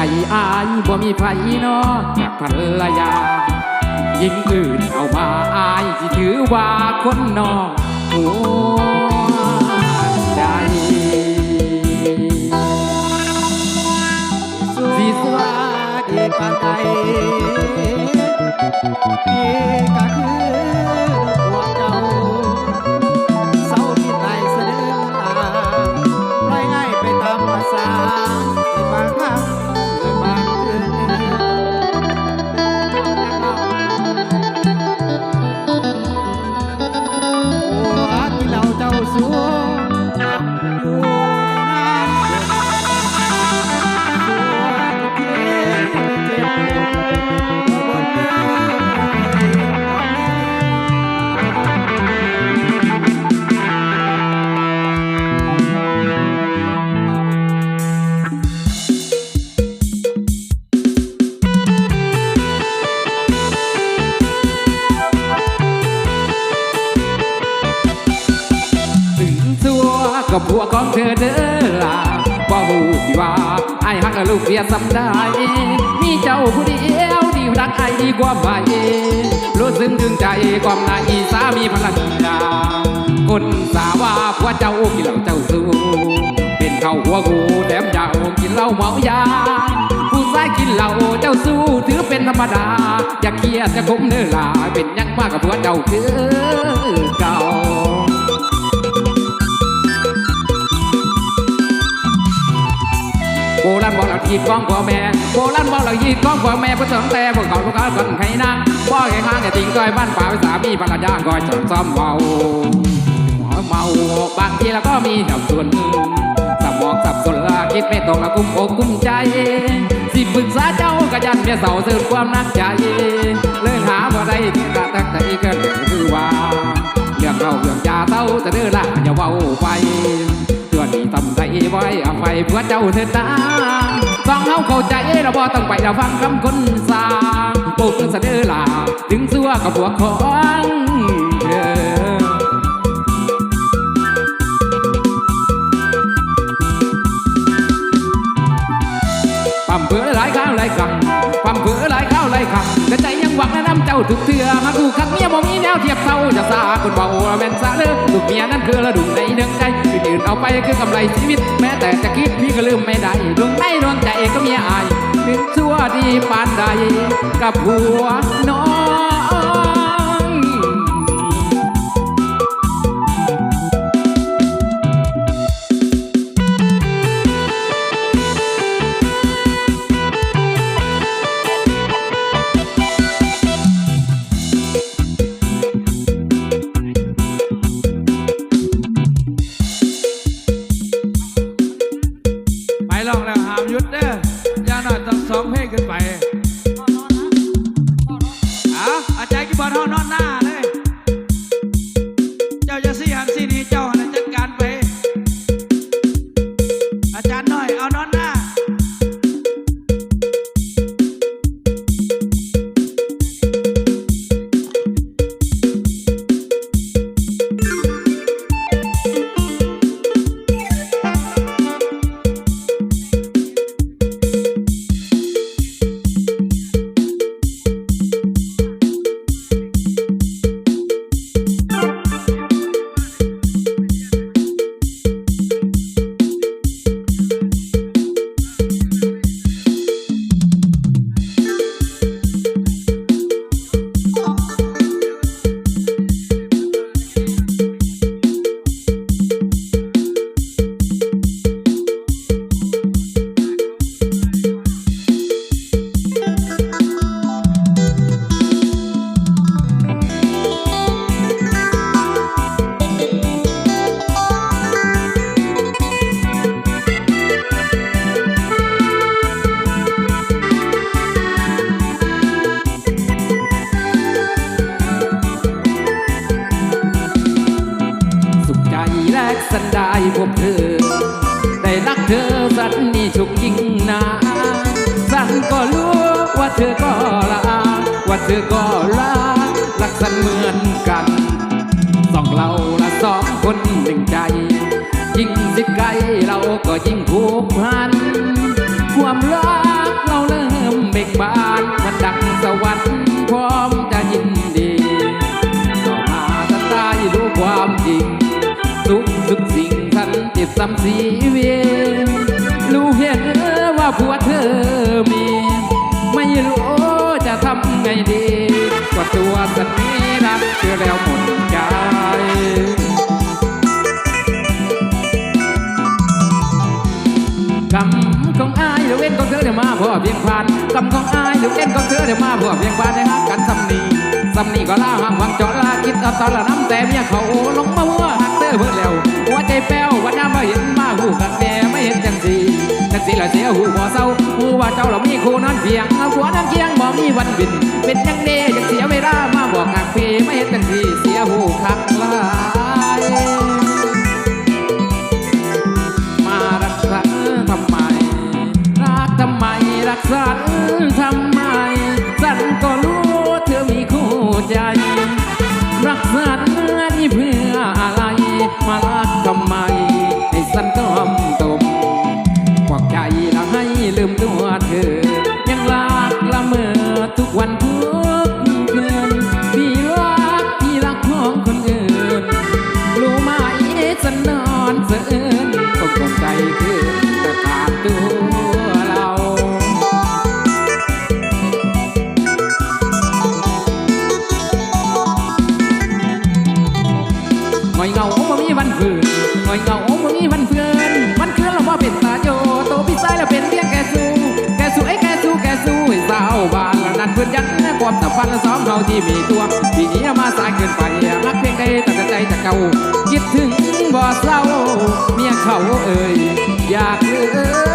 ใจอายบ่มีไผนอกจากภรรยายิ่งอื่นเอามาอายสิถือว่าคนนอกหัวใจสีสวาดีปานใดนี่ก็คือ กับผัวของเธอเด้อล่ะว่าหูที่ว่าไอ้ฮักลูกเสียสำได้มีเจ้าผู้เดียวที่รักไอ้ดีกว่าใครรู้ซึ้งถึงใจความนายสามีภรรยาคนสาว่าผัวเจ้ากินเหล้าเจ้าสู้เป็นเข้าหัวกูแถมยากินเหล้าเมายาผู้ชายกินเหล้าเจ้าสู้ถือเป็นธรรมดา อย่าเครียดจะคมเนื้อลาเป็นยังมากกับผัวเจ้าคือเก่า ราณบอกเราทีบกองพ่อแม่โบราณบอกเรายีดกองพ่อแม่เพื่อสองแต่พวกเขาลูกค้าคนให้นางบ่ให้ห้างแต่ติงก้อยบ้านป่าไปสามีภรรยาก้อยจนซ้อมเมาเมาบางทีเราก็มีดับส่วนสมองสับสนละคิดไม่ตรงละกุ้มอกกุ้มใจสิปรึกษาเจ้าก็ยันเมียเสาเสื่อความนักใจเลื่อนหาบ่ได้ที่กะตักใจเกินคือว่าเรื่องเราเรื่องยาเต้าจะเด้อละอย่าเว้าไปเตือนดีตำ ไว้เอาไปเพื่อเจ้าเถิดนะฟังเฮาเข้าใจเราบ่ต้องไปเราฟังคำคนสาปลุกเสนอลาถึงสัวกับพวกของเธอปั๊มเผื่อหลายข้าวหลายคำปั๊มเผื่อหลายข้าวหลายคำแต่ใจยังหวังแนะนำเจ้าทุกเถื่อหากถูกขักเมียบ่มีแนวเทียบเท่าจะสาคนเบาแม่นสาเด้อลูกเมียนั่นคือระดุมในเนืองใจื่นเอาไปคือกำไรชีวิต แม้แต่จะคิดพี่ก็ลืมไม่ได้ดวงในดวงใจก็เมียอายถึงชั่วดีปานใดกับหัวน้อง พบเธอ ได้รักเธอสันนี่ชุกยิ่งนาสันก็รู้ว่าเธอก็ลาว่าเธอก็ลารักสันเหมือนกันสองเราละสองคนหนึ่งใจ ยิ่งสิไกลเราก็ยิ่งผูกพัน ความรักเราเริ่มเบานมันดัง นติดซ้ำสีเวียนรู้เห็นว่าผัวเธอมี ไม่รู้จะทำไงดีก็ตัวสันนี้รักเธอแล้วหมดใจกำของอายหรือเว้นของเธอเดี๋ยวมาเพราะว่าเพียงผ่านกำของอายหรือเว้นของเธอเดี๋ยวมาเพราะว่าเพียงผ่านได้ฮักกันสำนีสำนีก็ล่าหังหวังจาะลาคิดเอาตอนละน้ำแต่เมียเขาลงมาหัวหักเธอเพื่อแล้ว วใจแป้ววันน้ำมาเห็นมาหูกันแม่ไม่เห็นจังสีจังสีละเสียหูหัวเศร้าหูว่าเจ้าเรามีคู่นอนเพียงเอาหัวน้ำเคียงบอกมีวันบิน เป็นจังเดจังเสียเวลามาบอกหักเพไม่เห็นจังสีเสียหูคักลายมารักษาทำไมรักทำไมรักษาทำไมสันก็รู้เธอมีคู่ใจ มาลักทำไมให้สันก็หอมตมกวกใจละให้ลืมตัวเธอ ยังลากละเมอทุกวันทุก วันซ้อมเขาที่มีตัวปีนี้มาสายเกินไปรักเพียงใดแต่ใจจะเก่าคิดถึงบ่เศร้าเมียเขาเอ่ยอยากเลือ